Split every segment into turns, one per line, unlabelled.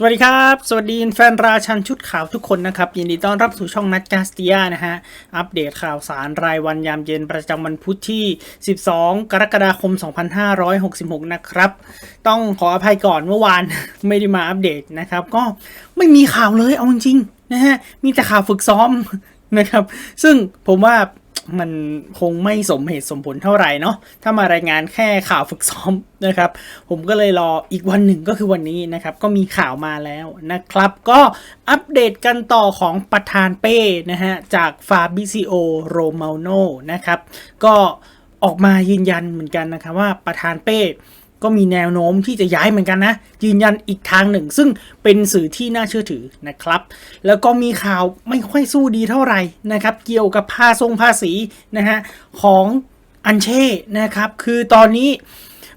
สวัสดีครับ สวัสดีแฟนราชันชุดข่าวทุกคนนะครับ ยินดีต้อนรับสู่ช่องนัดกาสตียนะฮะ อัปเดตข่าวสารรายวันยามเย็นประจำวันพุธที่ 12 กรกฎาคม 2566 นะครับ ต้องขออภัยก่อนเมื่อวานไม่ได้มาอัปเดตนะครับ ก็ไม่มีข่าวเลยเอาจริงๆนะฮะ มีแต่ข่าวฝึกซ้อมนะครับ ซึ่งผมว่า มันคงไม่สมเหตุสมผลเท่าไหร่เนาะถ้ามารายงานแค่ข่าวฝึกซ้อมนะครับ ผมก็เลยรออีกวันหนึ่งก็คือวันนี้นะครับ ก็มีข่าวมาแล้วนะครับ ก็อัปเดตกันต่อของประธานเป้นะฮะ จากฟาบิซิโอโรมาโนนะครับ ก็ออกมายืนยันเหมือนกันนะครับว่าประธานเป้ ก็มีแนวโน้มที่จะย้ายเหมือนกันนะ ยืนยันอีกทางหนึ่ง ซึ่งเป็นสื่อที่น่าเชื่อถือนะครับ แล้วก็มีข่าวไม่ค่อยสู้ดีเท่าไหร่นะครับ เกี่ยวกับภาทรงภาษีนะฮะของอันเช่นะครับ คือตอนนี้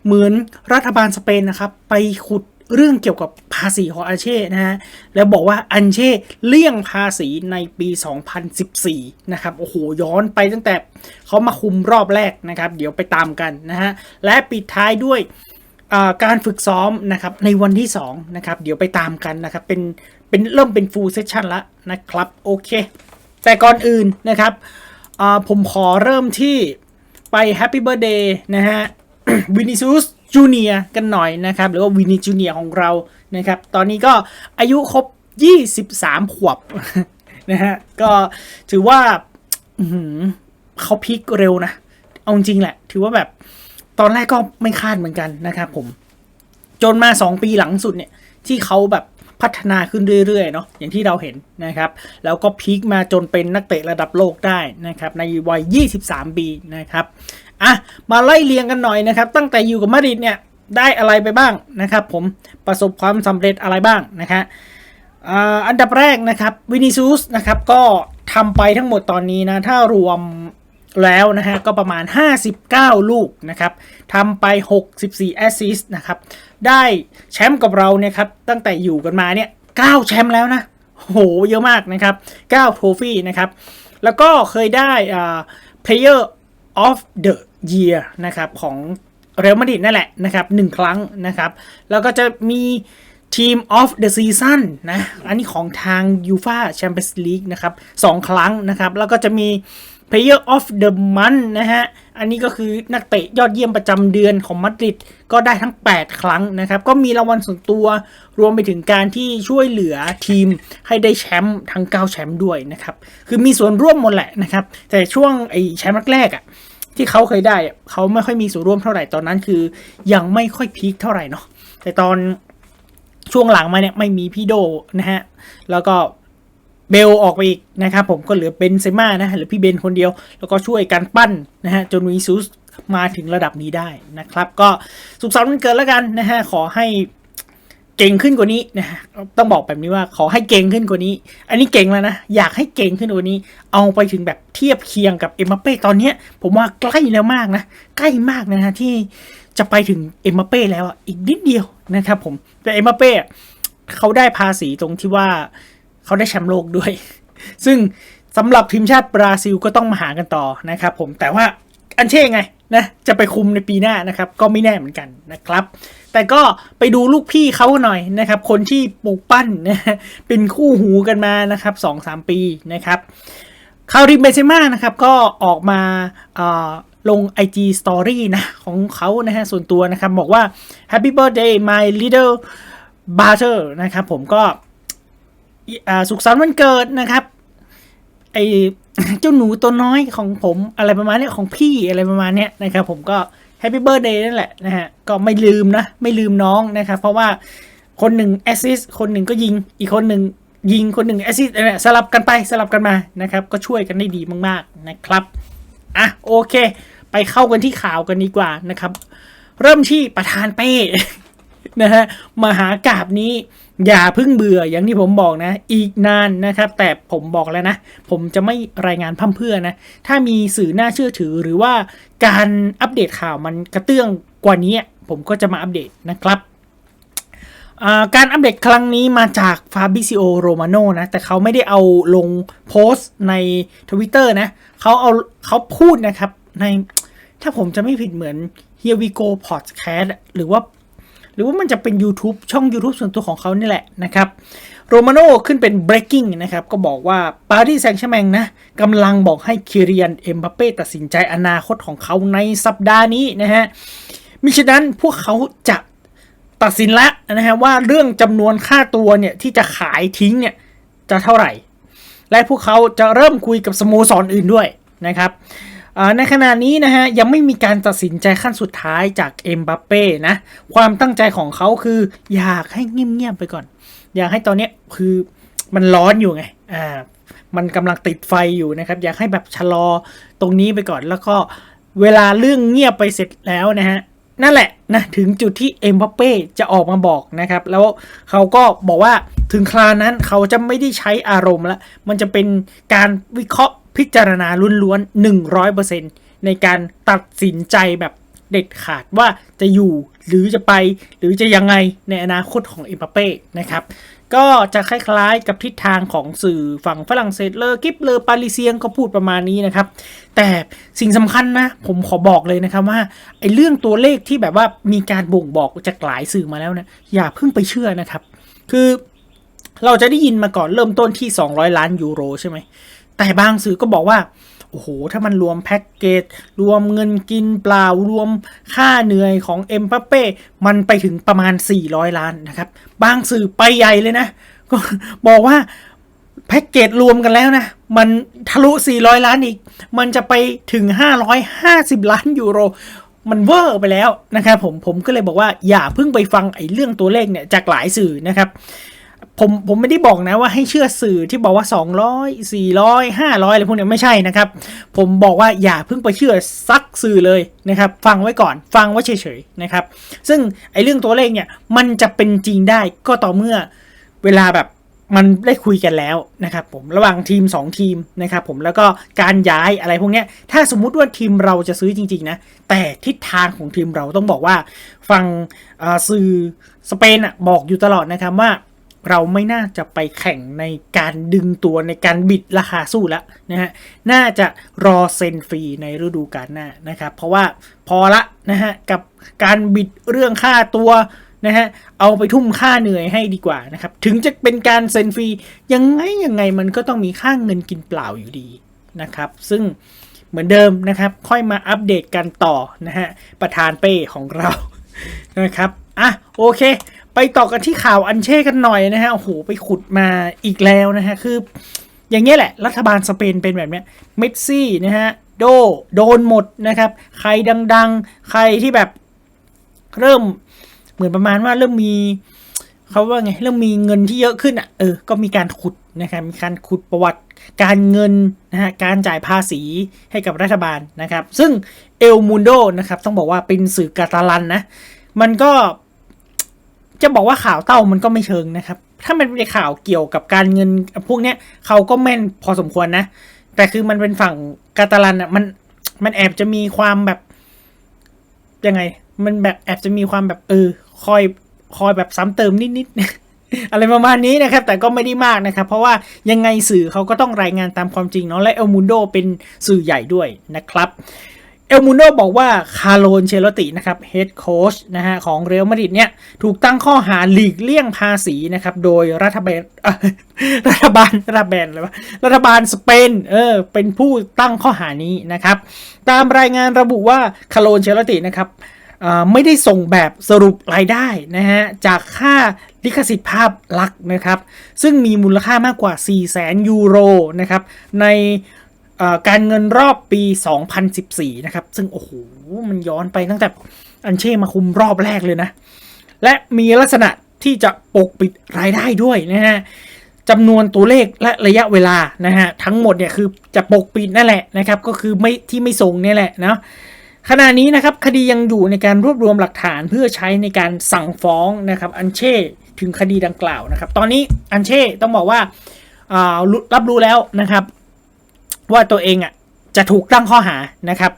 เหมือนรัฐบาลสเปนนะครับ ไปขุด เรื่องเกี่ยวกับภาษีของอันเช่นะฮะแล้วบอกว่าอันเช่เลี่ยงภาษีในปี 2014 นะครับโอ้โหย้อนไปตั้งแต่เขามาคุมรอบแรกนะครับ เดี๋ยวไปตามกันนะฮะและปิดท้ายด้วยการฝึกซ้อมนะครับในวันที่2นะครับเดี๋ยวไปตามกันนะครับเป็นเป็นเริ่มเป็น full session แล้วนะครับโอเค แต่ก่อนอื่นนะครับผมขอเริ่มที่ไป Happy Birthday นะฮะวินิ u s ส จูเนียกันหน่อยนะครับ หรือว่าวินิจูเนียของเรานะครับ ตอนนี้ก็อายุครบ 23 ขวบนะฮะก็ถือว่าเขาพีคเร็วนะ เอาจริงแหละ ถือว่าแบบตอนแรกก็ไม่คาดเหมือนกันนะครับผม จนมา 2 ปีหลังสุดเนี่ย ที่เขาแบบพัฒนาขึ้นเรื่อยๆเนาะอย่างที่เราเห็นนะครับ แล้วก็พีคมาจนเป็นนักเตะระดับโลกได้นะครับ ในวัย 23 ปีนะครับ อะมาไล่เรียงกันหน่อยนะครับ ตั้งแต่อยู่กับมาดริดเนี่ยได้อะไรไปบ้างนะครับผมประสบความสำเร็จอะไรบ้างนะฮะอ่าอันดับแรกนะครับวินิซูสนะครับก็ทำไปทั้งหมดตอนนี้นะถ้ารวมแล้วนะฮะก็ประมาณ 59 ลูกนะครับทำไป 64แอสซิสต์นะครับได้แชมป์กับเราเนี่ยครับตั้งแต่อยู่กันมาเนี่ย9แชมป์แล้วนะโหเยอะมากนะครับ9โทฟี่นะครับแล้วก็เคยได้อ่า Player of the Year นะครับของเรอัลมาดริดนั่นแหละนะครับหนึ่งครั้งนะครับแล้วก็จะมีทีม of the season นะอันนี้ของทาง UEFA Champions League นะครับสองครั้งนะครับแล้วก็จะมี Player of the Month นะฮะ อันนี้ก็คือนักเตะยอดเยี่ยมประจำเดือนของมาดริดก็ได้ทั้ง 8 ครั้งนะครับ ก็มีรางวัลส่วนตัวรวมไปถึงการที่ช่วยเหลือทีมให้ได้แชมป์ทั้ง 9 แชมป์ด้วยนะครับ คือมีส่วนร่วมหมดแหละนะครับ แต่ช่วงไอแชมป์แรกๆอะ ที่เขาเคยได้เขาไม่ค่อยมีส่วนร่วมเท่าไหร่ตอนนั้นคือ ยังไม่ค่อยพีคเท่าไหร่เนาะแต่ตอนช่วงหลังมาเนี่ยไม่มีพี่โดนะฮะแล้วก็เบลออกไปอีกนะครับผมก็เหลือเบนเซม่านะหรือพี่เบนคนเดียว แล้วก็ช่วยกันปั้นนะฮะจนวีซูสมาถึงระดับนี้ได้นะครับ ก็สุขสันต์วันเกิดแล้วกันนะฮะขอให้ ก่งขึ้นกว่านี้นะฮะต้องบอกแบบนี้ว่าขอให้เก่งขึ้นกว่านี้ อันนี้เก่งแล้วนะ อยากให้เก่งขึ้นกว่านี้ เอาไปถึงแบบเทียบเคียงกับเอ็มบัปเป้ตอนเนี้ย ผมว่าใกล้แล้วมากนะ ใกล้มากนะฮะที่จะไปถึงเอ็มบัปเป้แล้วอะอีกนิดเดียวนะครับผมแต่เอ็มบัปเป้เขาได้ภาษีตรงที่ว่าเขาได้แชมป์โลกด้วย ซึ่งสำหรับทีมชาติบราซิลก็ต้องมาหากันต่อนะครับผมแต่ว่าอันเช่ไงนะจะไปคุมในปีหน้านะครับ ก็ไม่แน่เหมือนกันนะครับ แต่ก็ไปดูลูกพี่เขาหน่อยนะครับ คนที่ปลูกปั้นนะเป็นคู่หูกันมานะครับสองสามปีนะครับคาริมเบเซม่านะครับก็ออกมาเอ่อลง IG Story นะของเขานะฮะส่วนตัวนะครับ บอกว่า Happy birthday my little brother นะครับผมก็สุขสันต์วันเกิดนะครับไอเจ้าหนูตัวน้อยของผมอะไรประมาณเนี้ยของพี่อะไรประมาณเนี้ยนะครับ ผมก็ แฮปปี้เบิร์ดเดย์นั่นแหละนะฮะก็ไม่ลืมนะ ไม่ลืมน้องนะครับ เพราะว่าคนหนึ่งแอสซิสคนหนึ่งก็ยิงอีกคนหนึ่งยิงคนหนึ่งแอสซิสเนี่ยสลับกันไปสลับกันมานะครับ ก็ช่วยกันได้ดีมากๆนะครับอะโอเค ไปเข้ากันที่ข่าวกันดีกว่านะครับ เริ่มที่ประธานเป้นะฮะมหากราบนี้ อย่าพิ่งเบื่ออย่างที่ผมบอกนะ อีกนานนะครับ แต่ผมบอกแล้วนะ ผมจะไม่รายงานพั่มเพื่อนะ ถ้ามีสื่อน่าเชื่อถือหรือว่าการอัปเดตข่าวมันกระเตื้องกว่านี้ ผมก็จะมาอัปเดตนะครับการอัปเดตครั้งนี้มาจากฟาบิซิโอโรมาโนนะ แต่เขาไม่ได้เอาลงโพสต์ใน Twitter นะเขาเอาเขาพูดนะครับในถ้าผมจะไม่ผิดเหมือน Here We Go Podcast หรือว่า หรือว่ามันจะเป็น YouTube ช่อง YouTube ส่วนตัวของเขานี่แหละนะครับโรมาโนขึ้นเป็น breaking นะครับ ก็บอกว่าปารีสแซงต์แชร์แมงนะกำลังบอกให้คิริยันเอ็มบัปเป้ตัดสินใจอนาคตของเขาในสัปดาห์นี้นะฮะมิฉะนั้นพวกเขาจะตัดสินแล้วนะฮะว่าเรื่องจำนวนค่าตัวเนี่ยที่จะขายทิ้งเนี่ยจะเท่าไหร่ และพวกเขาจะเริ่มคุยกับสโมสรอื่นด้วยนะครับ ในขณะนี้นะฮะยังไม่มีการตัดสินใจขั้นสุดท้ายจากเอ็มบัปเป้นะ ความตั้งใจของเขาคืออยากให้เงียบๆไปก่อน อยากให้ตอนเนี้ยคือมันร้อนอยู่ไงอ่ามันกำลังติดไฟอยู่นะครับ อยากให้แบบชะลอตรงนี้ไปก่อน แล้วก็เวลาเรื่องเงียบไปเสร็จแล้วนะฮะนั่นแหละนะถึงจุดที่เอ็มบัปเป้จะออกมาบอกนะครับ แล้วเขาก็บอกว่าถึงคราวนั้นเขาจะไม่ได้ใช้อารมณ์ล้วมันจะเป็นการวิเคราะห์ พิจารณาล้วนๆ100%ในการตัดสินใจแบบเด็ดขาดว่าจะอยู่หรือจะไปหรือจะยังไงในอนาคตของเอ็มบัปเป้นะครับก็จะคล้ายๆกับทิศทางของสื่อฝั่งฝรั่งเศสเลอกิฟเลอปาริเซียงก็พูดประมาณนี้นะครับ แต่สิ่งสำคัญนะ ผมขอบอกเลยนะครับว่าไอ้เรื่องตัวเลขที่แบบว่ามีการบ่งบอกจากหลายสื่อมาแล้วเนี่ยอย่าเพิ่งไปเชื่อนะครับ คือเราจะได้ยินมาก่อนเริ่มต้นที่ 200 ล้านยูโรใช่ไหม แต่บางสื่อก็บอกว่า โอ้โห ถ้ามันรวมแพ็กเกจ รวมเงินกินเปล่า รวมค่าเหนื่อยของเอ็มบัปเป้ มันไปถึงประมาณ 400 ล้านนะครับ บางสื่อไปใหญ่เลยนะ ก็บอกว่าแพ็กเกจรวมกันแล้วนะ มันทะลุ 400 ล้านอีก มันจะไปถึง 550 ล้านยูโรมันเวอร์ไปแล้วนะครับผมผมก็เลยบอกว่าอย่าเพิ่งไปฟังไอ้เรื่องตัวเลขเนี่ยจากหลายสื่อนะครับ ผมผมไม่ได้บอกนะว่าให้เชื่อสื่อที่บอกว่า 200 400 500อะไรพวกนี้ไม่ใช่นะครับ ผมบอกว่าอย่าเพิ่งไปเชื่อซักสื่อเลยนะครับ ฟังไว้ก่อนฟังไว้เฉยๆนะครับ ซึ่งไอ้เรื่องตัวเลขเนี่ยมันจะเป็นจริงได้ก็ต่อเมื่อเวลาแบบมันได้คุยกันแล้วนะครับผมระหว่างทีม 2 ทีมนะครับผมแล้วก็การย้ายอะไรพวกนี้ถ้าสมมุติว่าทีมเราจะซื้อจริงๆนะแต่ทิศทางของทีมเราต้องบอกว่า ฟังอ่าสื่อสเปนอะบอกอยู่ตลอดนะครับว่า เราไม่น่าจะไปแข่งในการดึงตัวในการบิดราคาสู้แล้วนะฮะ น่าจะรอเซ็นฟรีในฤดูกาลหน้านะครับ เพราะว่าพอละนะฮะกับการบิดเรื่องค่าตัวนะฮะ เอาไปทุ่มค่าเหนื่อยให้ดีกว่านะครับ ถึงจะเป็นการเซ็นฟรียังไงยังไงมันก็ต้องมีค่าเงินกินเปล่าอยู่ดีนะครับ ซึ่งเหมือนเดิมนะครับ ค่อยมาอัปเดตกันต่อนะฮะ ประธานเป้ของเรานะครับ อะโอเค ไปต่อกันที่ข่าวอันเช่กันหน่อยนะฮะโอ้โหไปขุดมาอีกแล้วนะฮะคือ อย่างเงี้ยแหละ รัฐบาลสเปนเป็นแบบเนี้ยเมสซี่นะฮะโดโดนหมดนะครับ ใครดัง ๆ ใครที่แบบเริ่มเหมือนประมาณว่าเริ่มมีเขาว่าไงเริ่มมีเงินที่เยอะขึ้นอะเออก็มีการขุดนะครับมีการขุดประวัติการเงินนะฮะการจ่ายภาษีให้กับรัฐบาลนะครับ ซึ่งเอลมูนโดนะครับต้องบอกว่าเป็นสื่อกาตาลันนะมันก็ จะบอกว่าข่าวเต้ามันก็ไม่เชิงนะครับ ถ้ามันเป็นข่าวเกี่ยวกับการเงินพวกเนี้ยเขาก็แม่นพอสมควรนะ แต่คือมันเป็นฝั่งกาตาลันอะมันมันแอบจะมีความแบบยังไง มันแบบแอบจะมีความแบบเออคอยคอยแบบซ้ำเติมนิดๆอะไรประมาณนี้นะครับ แต่ก็ไม่ได้มากนะครับ เพราะว่ายังไงสื่อเขาก็ต้องรายงานตามความจริงเนาะและเอลมูนโดเป็นสื่อใหญ่ด้วยนะครับ เอลมูโนบอกว่าคาร์โลนเชลตินะครับเฮดโค้ชนะฮะของเรอัลมาดริดเนี่ยถูกตั้งข้อหาหลีกเลี่ยงภาษีนะครับโดยรัฐบาลรัฐบาลรัฐบาลอะไรวะรัฐบาลสเปนเออเป็นผู้ตั้งข้อหานี้นะครับ ตามรายงานระบุว่าคาร์โลนเชลตินะครับไม่ได้ส่งแบบสรุปรายได้นะฮะจากค่าลิขสิทธิ์ภาพลักษณ์นะครับ ซึ่งมีมูลค่ามากกว่า 4 0 0 0 0 0 ยูโรนะครับใน การเงินรอบปี 2014 นะครับ ซึ่งโอ้โห มันย้อนไปตั้งแต่อันเช่มาคุมรอบแรกเลยนะ และมีลักษณะที่จะปกปิดรายได้ด้วยนะฮะจำนวนตัวเลขและระยะเวลานะฮะทั้งหมดเนี่ยคือจะปกปิดนั่นแหละนะครับ ก็คือไม่ที่ไม่ส่งนี่แหละนะขณะนี้นะครับคดียังอยู่ในการรวบรวมหลักฐานเพื่อใช้ในการสั่งฟ้องนะครับอันเช่ถึงคดีดังกล่าวนะครับ ตอนนี้อันเช่ต้องบอกว่ารับรู้แล้วนะครับ ว่าตัวเองอะจะถูกตั้งข้อหานะครับ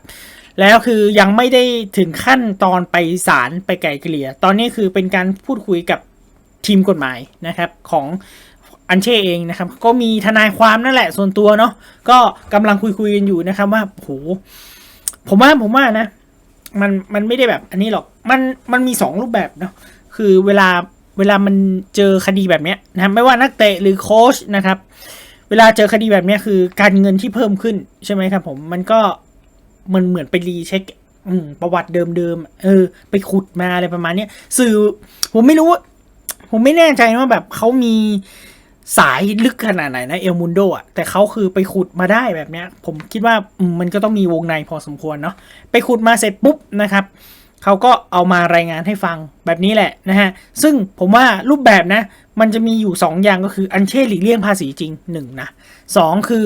แล้วคือยังไม่ได้ถึงขั้นตอนไปศาลไปไกลเกลี่ย ตอนนี้คือเป็นการพูดคุยกับทีมกฎหมายนะครับของอันเช่เองนะครับ ก็มีทนายความนั่นแหละส่วนตัวเนาะก็กำลังคุยคุยๆกันอยู่นะครับว่าโหผมว่าผมว่านะ มันมันไม่ได้แบบอันนี้หรอกมันมันมีสองรูปแบบเนาะคือเวลาเวลามันเจอคดีแบบเนี้ยนะครับไม่ว่านักเตะหรือโค้ชนะครับ วลาเจอคดีแบบนี้คือการเงินที่เพิ่มขึ้นใช่ไหมครับผมมันก็มันเหมือนไปรีเช็คประวัติเดิมๆเออ ไปขุดมาอะไรประมาณเนี้ยสื่อ ผมไม่รู้ ผมไม่แน่ใจว่าแบบเขามีสายลึกขนาดไหนนะเอลมุนโดอะแต่เขาคือไปขุดมาได้แบบเนี้ย ผมคิดว่ามันก็ต้องมีวงในพอสมควรเนาะไปขุดมาเสร็จปุ๊บนะครับ เขาก็เอามารายงานให้ฟังแบบนี้แหละนะฮะ ซึ่งผมว่ารูปแบบนะ มันจะมีอยู่ 2 อย่างก็คืออันเช่หลีกเลี่ยงภาษีจริง1นะสองคือ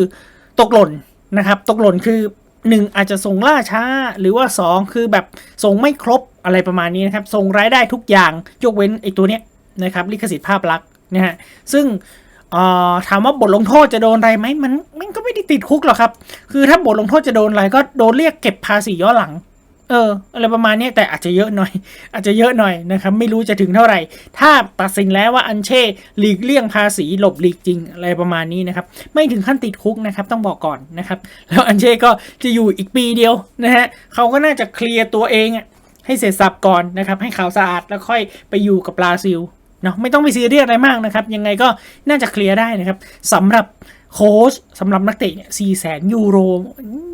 ตกหล่นนะครับ ตกหล่นคือ1อาจจะส่งล่าช้าหรือว่า 2 คือแบบส่งไม่ครบอะไรประมาณนี้นะครับ ส่งรายได้ทุกอย่างยกเว้นไอ้ตัวเนี้ยนะครับลิขสิทธิ์ภาพลักษณ์นะฮะซึ่งถามว่าบทลงโทษจะโดนอะไรไหมมันมันก็ไม่ได้ติดคุกหรอกครับ คือถ้าบทลงโทษจะโดนอะไรก็โดนเรียกเก็บภาษีย้อนหลัง เอออะไรประมาณนี้แต่อาจจะเยอะหน่อย อาจจะเยอะหน่อยนะครับ ไม่รู้จะถึงเท่าไหร่ ถ้าตัดสินแล้วว่าอันเช่หลีกเลี่ยงภาษีหลบหลีกจริงอะไรประมาณนี้นะครับ ไม่ถึงขั้นติดคุกนะครับ ต้องบอกก่อนนะครับ แล้วอันเช่ก็จะอยู่อีกปีเดียวนะฮะเขาก็น่าจะเคลียร์ตัวเองให้เสร็จสับก่อนนะครับ ให้ข่าวสะอาดแล้วค่อยไปอยู่กับบราซิลเนาะไม่ต้องไปซีเรียสอะไรมากนะครับ ยังไงก็น่าจะเคลียร์ได้นะครับสำหรับโค้ชสำหรับนักเตะเนี่ยสี่แสนยูโร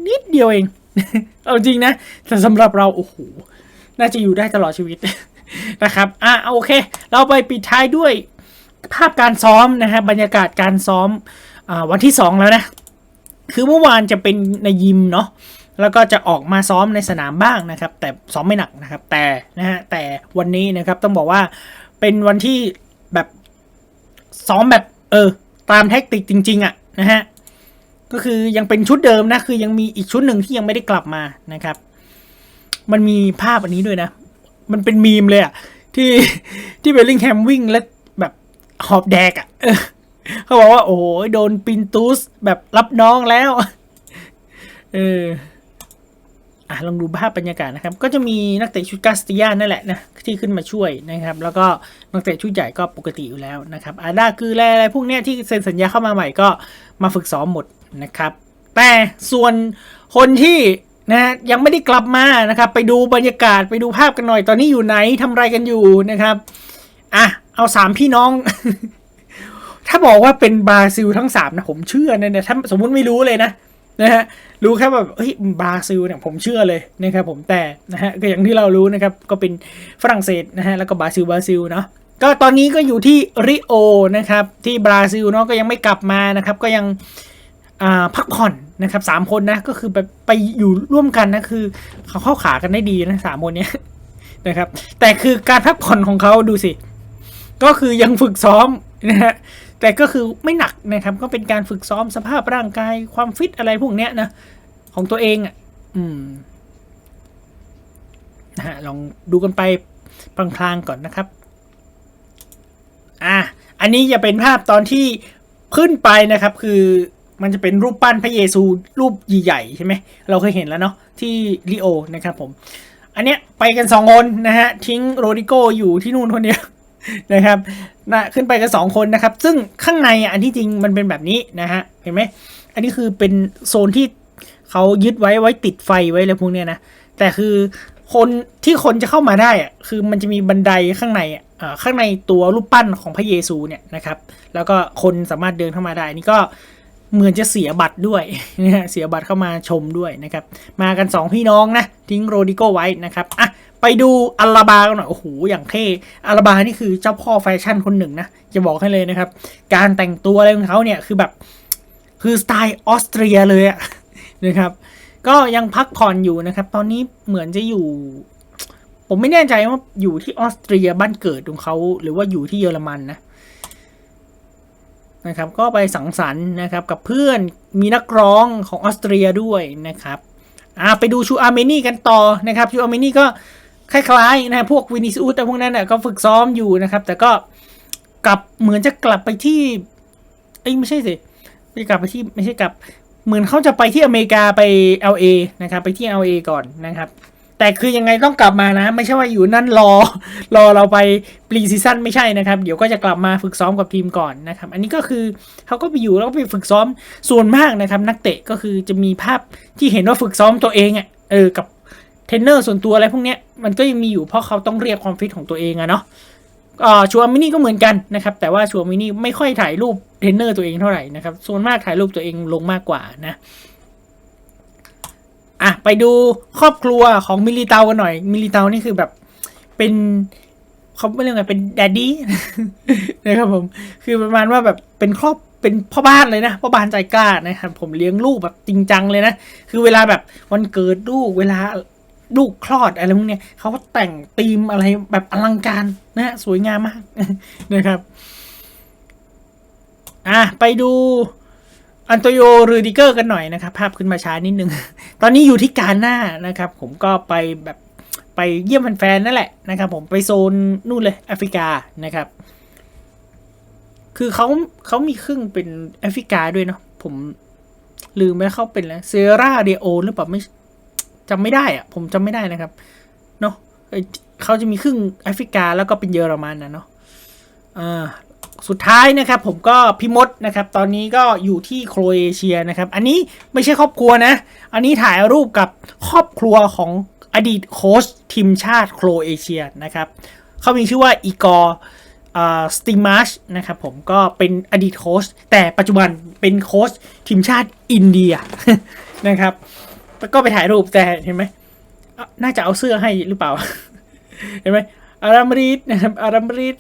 นิดเดียวเอง เอาจริงนะแต่สำหรับเราโอ้โหน่าจะอยู่ได้ตลอดชีวิตนะครับ อะโอเค เราไปปิดท้ายด้วยภาพการซ้อมนะฮะบรรยากาศการซ้อมอวันที่ 2 แล้วนะ คือเมื่อวานจะเป็นในยิมเนาะแล้วก็จะออกมาซ้อมในสนามบ้างนะครับ แต่ซ้อมไม่หนักนะครับ แต่นะฮะแต่วันนี้นะครับต้องบอกว่าเป็นวันที่แบบซ้อมแบบเออตามแท็กติกจริง ๆอะนะฮะ ก็คือยังเป็นชุดเดิมนะ คือยังมีอีกชุดหนึ่งที่ยังไม่ได้กลับมานะครับ มันมีภาพอันนี้ด้วยนะ มันเป็นมีมเลยอะที่ที่เบลลิงแฮมวิ่งและแบบหอบแดกอะเออเขาบอกว่า โอ้โหโดนปินตูสแบบรับน้องแล้ว เออ อะลองดูภาพบรรยากาศนะครับ ก็จะมีนักเตะชุดกาสติยานั่นแหละนะที่ขึ้นมาช่วยนะครับ แล้วก็นักเตะชุดใหญ่ก็ปกติอยู่แล้วนะครับอาดาคืออะไรอะไรพวกเนี้ยที่เซ็นสัญญาเข้ามาใหม่ก็มาฝึกซ้อมหมดนะครับ แต่ส่วนคนที่นะฮะยังไม่ได้กลับมานะครับ ไปดูบรรยากาศไปดูภาพกันหน่อยตอนนี้อยู่ไหนทำอะไรกันอยู่นะครับอะเอาสามพี่น้อง ถ้าบอกว่าเป็นบราซิลทั้งสามนะผมเชื่อนะเนี่ยถ้าสมมุติไม่รู้เลยนะ นะฮะรู้แค่แบบเฮ้ยบราซิลเนี่ยผมเชื่อเลยนะครับผมแต่นะฮะก็อย่างที่เรารู้นะครับก็เป็นฝรั่งเศสนะฮะแล้วก็บราซิลบราซิลเนาะก็ตอนนี้ก็อยู่ที่ริโอนะครับที่บราซิลเนาะก็ยังไม่กลับมานะครับก็ยังพักผ่อนนะครับสามคนนะก็คือไปไปอยู่ร่วมกันนะคือเขาเข้าขากันได้ดีนะสามคนเนี้ยนะครับแต่คือการพักผ่อนของเขาดูสิ ก็คือยังฝึกซ้อมนะฮะ แต่ก็คือไม่หนักนะครับก็เป็นการฝึกซ้อมสภาพร่างกายความฟิตอะไรพวกเนี้ยนะ ของตัวเองอะ อืมนะฮะลองดูกันไปพลางๆก่อนนะครับ อะอันนี้จะเป็นภาพตอนที่ขึ้นไปนะครับ คือมันจะเป็นรูปปั้นพระเยซูรูปใหญ่ๆใช่ไหมเราเคยเห็นแล้วเนาะที่ริโอนะครับผม อันเนี้ยไปกันสองคนนะฮะทิ้งโรดิโกอยู่ที่นู่นคนเดียว นะครับนะขึ้นไปกันสองคนนะครับ ซึ่งข้างในอะอันที่จริงมันเป็นแบบนี้นะฮะเห็นไหมอันนี้คือเป็นโซนที่เขายึดไว้ไว้ติดไฟไว้อะไรพวกเนี้ยนะแต่คือคนที่คนจะเข้ามาได้อะคือมันจะมีบันไดข้างในอะข้างในตัวรูปปั้นของพระเยซูเนี่ยนะครับ แล้วก็คนสามารถเดินเข้ามาได้นี่ก็เหมือนจะเสียบัตรด้วยนะเสียบัตรเข้ามาชมด้วยนะครับ มากันสองพี่น้องนะทิ้งโรดิโกไว้นะครับอะ ไปดูอัลลาบากันหน่อย โอ้โห อย่างเท่ อัลลาบานี่คือเจ้าพ่อแฟชั่นคนหนึ่งนะ จะบอกให้เลยนะครับ การแต่งตัวอะไรของเขาเนี่ย คือแบบ คือสไตล์ออสเตรียเลยอะนะครับ ก็ยังพักผ่อนอยู่นะครับ ตอนนี้เหมือนจะอยู่ ผมไม่แน่ใจว่าอยู่ที่ออสเตรียบ้านเกิดของเขา หรือว่าอยู่ที่เยอรมันนะนะครับ ก็ไปสังสรรค์นะครับ กับเพื่อน มีนักร้องของออสเตรียด้วยนะครับอ่าไปดูชูอาร์เมนีกันต่อนะครับ ชูอาร์เมนีก็ คล้ายๆนะพวกวินิสอุสแต่พวกนั้นน่ะก็ฝึกซ้อมอยู่นะครับ แต่ก็กลับเหมือนจะกลับไปที่เอ้ยไม่ใช่สิไม่กลับไปที่ไม่ใช่กลับ เหมือนเขาจะไปที่อเมริกาไป LA นะครับ ไปที่ LA ก่อนนะครับ แต่คือยังไงต้องกลับมานะ ไม่ใช่ว่าอยู่นั่นรอ รอเราไปปรีซีซั่นไม่ใช่นะครับ เดี๋ยวก็จะกลับมาฝึกซ้อมกับทีมก่อนนะครับ อันนี้ก็คือเขาก็ไปอยู่แล้วก็ไปฝึกซ้อมส่วนมากนะครับ นักเตะก็คือจะมีภาพที่เห็นว่าฝึกซ้อมตัวเองอะ่ะเออกับ รนเนอร์ส่วนตัวอะไรพวกเนี้ยมันก็ยังมีอยู่เพราะเขาต้องเรียกความฟิตของตัวเองอะเนาะชัวมินี่ก็เหมือนกันนะครับแต่ว่าชัวมินี่ไม่ค่อยถ่ายรูปเทรนเนอร์ตัวเองเท่าไหร่นะครับส่วนมากถ่ายรูปตัวเองลงมากกว่านะอะไปดูครอบครัวของมิลิเตากันหน่อย มิลิเตานี่คือแบบเป็นเขาไม่เรียกไงเป็นแดดดี้นะครับผมคือประมาณว่าแบบเป็นครอบเป็นพ่อบ้านเลยนะพ่อบ้านใจกล้านะครับผมเลี้ยงลูกแบบจริงจังเลยนะ คือเวลาแบบวันเกิดลูกเวลา ลูกคลอดอะไรพวกเนี้ยเขาแต่งธีมอะไรแบบอลังการนะฮะสวยงามมากนะครับ อะไปดูอันโตโยรูดิเกอร์กันหน่อยนะครับ ภาพขึ้นมาช้านิดนึง ตอนนี้อยู่ที่กาหน้านะครับ ผมก็ไปแบบไปเยี่ยมแฟนๆนั่นแหละนะครับ ผมไปโซนนู่นเลยแอฟริกานะครับ คือเขาเขามีครึ่งเป็นแอฟริกาด้วยเนาะผมลืมไปเขาเป็นแล้วเซราเดโอหรือเปล่าไม่ จำไม่ได้อะผมจำไม่ได้นะครับเนาะเขาจะมีครึ่งแอฟริกาแล้วก็เป็นเยอรมันนะเนาะอ่าสุดท้ายนะครับผมก็พี่มดนะครับ ตอนนี้ก็อยู่ที่โครเอเชียนะครับ อันนี้ไม่ใช่ครอบครัวนะ อันนี้ถ่ายรูปกับครอบครัวของอดีตโค้ชทีมชาติโครเอเชียนะครับเขามีชื่อว่าอีกอร์สติมาชนะครับผมก็เป็นอดีตโค้ชแต่ปัจจุบันเป็นโค้ชทีมชาติอินเดียนะครับ ก็ไปถ่ายรูปแต่เห็นไหมน่าจะเอาเสื้อให้หรือเปล่า เห็นไหมอารามรีดนะครับอารามรีด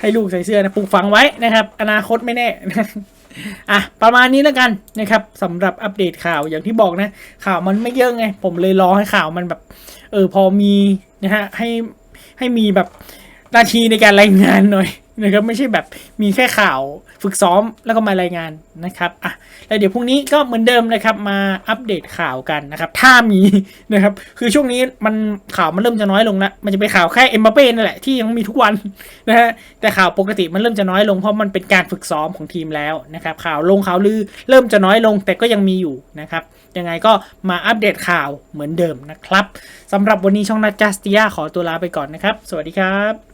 ให้ลูกใส่เสื้อนะปลูกฝังไว้นะครับ อนาคตไม่แน่อะประมาณนี้แล้วกันนะครับสำหรับอัปเดตข่าวอย่างที่บอกนะ ข่าวมันไม่เยอะไง ผมเลยรอให้ข่าวมันแบบ เออพอมีนะฮะให้ให้มีแบบนาทีในการรายงานหน่อย นะครับไม่ใช่แบบมีแค่ข่าวฝึกซ้อมแล้วก็มารายงานนะครับอะแล้วเดี๋ยวพรุ่งนี้ก็เหมือนเดิมนะครับมาอัปเดตข่าวกันนะครับถ้ามีนะครับคือช่วงนี้มันข่าวมันเริ่มจะน้อยลงละมันจะเป็นข่าวแค่เอ็มบัปเป้นั่นแหละที่ยังมีทุกวันนะฮะแต่ข่าวปกติมันเริ่มจะน้อยลงเพราะมันเป็นการฝึกซ้อมของทีมแล้วนะครับข่าวลงข่าวลือเริ่มจะน้อยลงแต่ก็ยังมีอยู่นะครับยังไงก็มาอัปเดตข่าวเหมือนเดิมนะครับสำหรับวันนี้ช่องนัดจัสติยาขอตัวลาไปก่อนนะครับ สวัสดีครับ